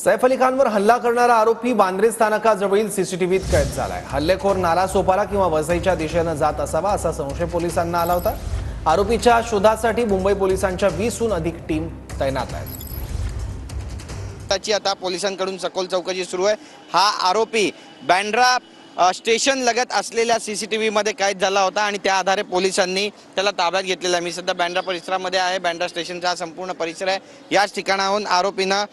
सैफ अली खानवर हल्ला करणारा आरोपी बांद्रे स्थानकाजवळील सीसीटीव्हीत कैद झालाय. हल्लेखोर नालासोपारा किंवा वसईच्या दिशेनं जात असावा असा संशय पोलिसांना आला होता. आरोपीच्या शोधासाठी मुंबई पोलिसांच्या वीसहून अधिक टीम तैनात आहेत त्याची आता पोलिसांकडून सखोल चौकशी सुरू आहे. हा आरोपी बँड्रा स्टेशन लगत असलेल्या सी सी टी व्हीमध्ये कैद झाला होता आणि त्या आधारे पोलिसांनी त्याला ताब्यात घेतलेला आहे. मी सध्या बँड्रा परिसरामध्ये आहे. बँड्रा स्टेशनचा हा संपूर्ण परिसर आहे. याच ठिकाणाहून आरोपीनं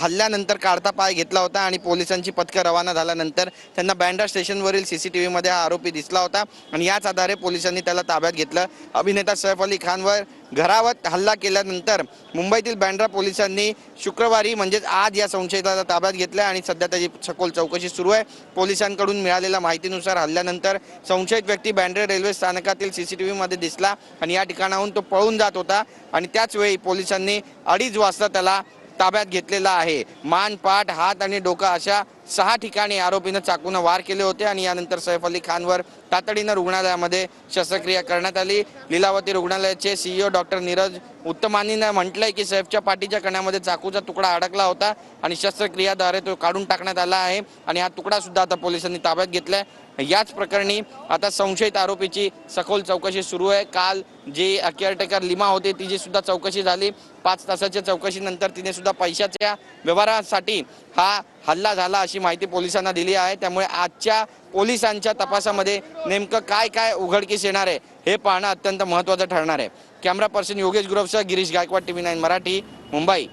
हल्ल्यानंतर काढता पाय घेतला होता आणि पोलिसांची पथकं रवाना झाल्यानंतर त्यांना बँड्रा स्टेशनवरील सी सी टी व्हीमध्ये हा आरोपी दिसला होता आणि याच आधारे पोलिसांनी त्याला ताब्यात घेतलं. अभिनेता सैफ अली खानवर घरावर हल्ला केल्यानंतर मुंबईतील बँड्रा पोलिसांनी शुक्रवारी म्हणजेच आज या संशयिताला ताब्यात घेतलं आणि सध्या त्याची सखोल चौकशी सुरू आहे. पोलिसांकडून मिळाली मिळालेल्या माहितीनुसार हल्ल्यानंतर संशयित व्यक्ती बँड्रे रेल्वे स्थानकातील सीसीटीव्ही मध्ये दिसला आणि या ठिकाणाहून तो पळून जात होता आणि त्याच वेळी पोलिसांनी अडीच वाजता त्याला ताब्यात घेतलेला आहे. मान पाठ हात आणि डोका अशा सहा ठिकाणी आरोपीनं चाकूनं वार केले होते आणि यानंतर सैफ अली खानवर तातडीनं रुग्णालयामध्ये शस्त्रक्रिया करण्यात आली. लीलावती रुग्णालयाचे सीईओ डॉक्टर नीरज उत्तमानीनं म्हटलंय की सैफच्या पाठीच्या कण्यामध्ये चाकूचा तुकडा अडकला होता आणि शस्त्रक्रियाद्वारे तो काढून टाकण्यात आला आहे आणि हा तुकडा सुद्धा आता पोलिसांनी ताब्यात घेतलाय. याच प्रकरणी आता संशयित आरोपीची सखोल चौकशी सुरू आहे. काल जी केअरटेकर लिमा होते तिची सुद्धा चौकशी झाली. पाच तासाच्या चौकशीनंतर तिने सुद्धा पैशाच्या व्यवहारासाठी हा हल्ला झाला अशी माहिती पोलिसांना दिली आहे. त्यामुळे आजच्या पोलिसांच्या तपासामध्ये नेमकं काय काय उघडकीस येणार आहे हे पाहणं अत्यंत महत्त्वाचं ठरणार आहे. Camera person Yogesh गुरवसह Girish Gaikwad T V nine Marathi Mumbai.